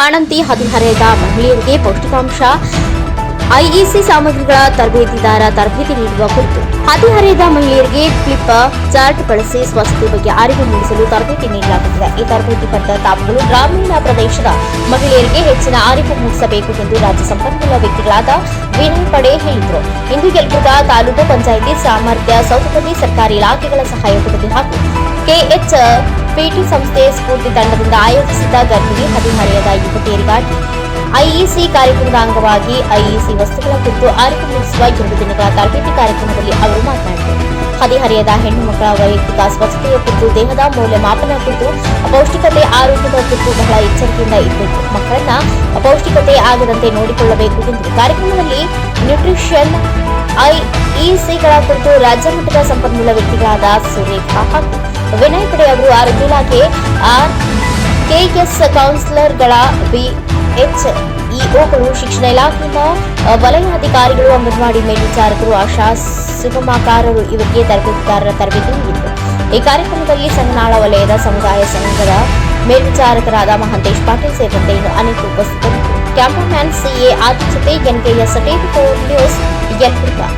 ಬಾಣಂತಿ ಹದಿಹರೆಯದ ಮಹಿಳೆಯರಿಗೆ ಪೌಷ್ಟಿಕಾಂಶ, ಐಇಸಿ ಸಾಮಗ್ರಿಗಳ ತರಬೇತಿದಾರ ತರಬೇತಿ ನೀಡುವ ಕುರಿತು ಹದಿಹರೆಯದ ಮಹಿಳೆಯರಿಗೆ ಕ್ಲಿಪ್ ಚಾರ್ಟ್ ಬಳಸಿ ಸ್ವಚ್ಛತೆ ಬಗ್ಗೆ ಅರಿವು ಮೂಡಿಸಲು ತರಬೇತಿ ನೀಡಲಾಗುತ್ತಿದೆ. ಈ ತರಬೇತಿ ಪಡೆದ ತಾಪಗಳು ಗ್ರಾಮೀಣ ಪ್ರದೇಶದ ಮಹಿಳೆಯರಿಗೆ ಹೆಚ್ಚಿನ ಅರಿವು ಮೂಡಿಸಬೇಕು ಎಂದು ರಾಜ್ಯ ಸಂಪನ್ಮೂಲ ವ್ಯಕ್ತಿಗಳಾದ ವಿನಯ್ ಪಡೆ ಹೇಳಿದರು. ಇಂದು ಯಲಬುರ್ಗಾ ತಾಲೂಕು ಪಂಚಾಯಿತಿ ಸಾಮರ್ಥ್ಯ ಸೌಧದಲ್ಲಿ ಸರ್ಕಾರಿ ಇಲಾಖೆಗಳ ಸಹಯೋಗದಲ್ಲಿ ಹಾಗೂ ಕೆಎಚ್ ಪಿಟಿ ಸಂಸ್ಥೆಯ ಸ್ಫೂರ್ತಿ ತಂಡದಿಂದ ಆಯೋಜಿಸಿದ್ದ ಗರ್ಭಿಣಿ ಹದಿಹರೆಯದ ಯುವತಿಯರಿಗಾಗಿ ಐಇಸಿ ಕಾರ್ಯಕ್ರಮದ ಅಂಗವಾಗಿ ಐಇಸಿ ವಸ್ತುಗಳ ಕುರಿತು ಅರಿವು ಮೂಡಿಸುವ ಎರಡು ದಿನಗಳ ತರಬೇತಿ ಕಾರ್ಯಕ್ರಮದಲ್ಲಿ ಅವರು ಮಾತನಾಡಿದರು. ಹದಿಹರೆಯದ ಹೆಣ್ಣು ಮಕ್ಕಳ ವೈಯಕ್ತಿಕ ಸ್ವಚ್ಛತೆಯ ಕುರಿತು, ದೇಹದ ಮೌಲ್ಯಮಾಪನ ಕುರಿತು, ಅಪೌಷ್ಟಿಕತೆ, ಆರೋಗ್ಯದ ಕುರಿತು ಬಹಳ ಎಚ್ಚರಿಕೆಯಿಂದ ಇರಬೇಕು. ಮಕ್ಕಳನ್ನ ಅಪೌಷ್ಟಿಕತೆ ಆಗದಂತೆ ನೋಡಿಕೊಳ್ಳಬೇಕು ಎಂದು ಕಾರ್ಯಕ್ರಮದಲ್ಲಿ ನ್ಯೂಟ್ರಿಷನ್ ಐಇಸಿಗಳ ಕುರಿತು ರಾಜ್ಯ ಮಟ್ಟದ ಸಂಪನ್ಮೂಲ ವ್ಯಕ್ತಿಗಳಾದ ಸುರೇಖಾ ಹಾಗೂ ವಿನಯ್ ಪಡೆ ಅವರು ಆರೋಗ್ಯ ಇಲಾಖೆ ಆರ್ ಕೆಎಸ್ ಕೌನ್ಸಿಲರ್ಗಳ ಬಿ ಎಚ್ ಇಒಗಳು ಶಿಕ್ಷಣ ಇಲಾಖೆಯಿಂದ ವಲಯಾಧಿಕಾರಿಗಳು ಅಂಗನವಾಡಿ ಮೇಲ್ವಿಚಾರಕರು, ಆಶಾ ಸುಗಮಕಾರರು ಇವರಿಗೆ ತರಬೇತುದಾರರ ತರಬೇತಿ ನೀಡಿದರು. ಈ ಕಾರ್ಯಕ್ರಮದಲ್ಲಿ ಸಂಗನಾಳ ವಲಯದ ಸಮುದಾಯ ಸಂಘದ ಮೇಲ್ವಿಚಾರಕರಾದ ಮಹಂತೇಶ್ ಪಾಟೀಲ್ ಸೇರಿದಂತೆ ಇನ್ನು ಅನೇಕ ಉಪಸ್ಥಿತರಿದ್ದರು. ಕ್ಯಾಮರಾಮ್ಯಾನ್ ಸಿಎ ಆದಿತ್ಯತೆ ಎನ್ಕೆಎಸ್ ಟಿವಿ ನ್ಯೂಸ್ ಯಲಬುರ್ಗಾ